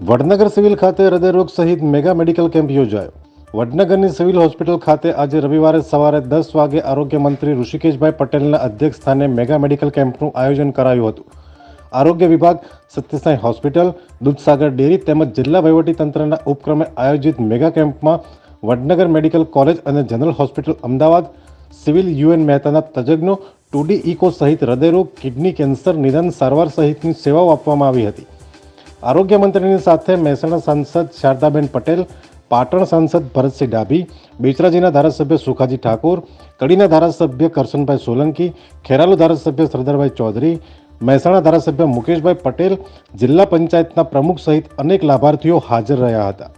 Vadnagar civil ખાતે હૃદયરોગ સહિત mega medical camp યોજાયો. વડનગરની સિવિલ હોસ્પિટલ ખાતે આજે રવિવારે સવારે દસ વાગે આરોગ્ય મંત્રી ઋષિકેશભાઈ પટેલના અધ્યક્ષ સ્થાને મેગા મેડિકલ કેમ્પનું આયોજન કરાયું હતું. આરોગ્ય વિભાગ, સત્યસાઈ હોસ્પિટલ, દૂધસાગર ડેરી તેમજ જિલ્લા વહીવટીતંત્રના ઉપક્રમે આયોજિત મેગા કેમ્પમાં વડનગર મેડિકલ કોલેજ અને general hospital Ahmedabad, civil UN મહેતાના તજજ્ઞો ટુડી ઇકો સહિત હૃદયરોગ, કિડની કેન્સર, નિદાન સારવાર સહિતની સેવાઓ આપવામાં આવી હતી. આરોગ્ય મંત્રીની સાથે મહેસાણા સાંસદ શારદાબેન પટેલ, પાટણ સાંસદ ભરતસિંહ ડાભી, બેચરાજીના ધારાસભ્ય સુખાજી ઠાકોર, કડીના ધારાસભ્ય કરશનભાઈ સોલંકી, ખેરાલુ ધારાસભ્ય સરદારભાઈ ચૌધરી, મહેસાણા ધારાસભ્ય મુકેશભાઈ પટેલ, જિલ્લા પંચાયતના પ્રમુખ સહિત અનેક લાભાર્થીઓ હાજર રહ્યા હતા.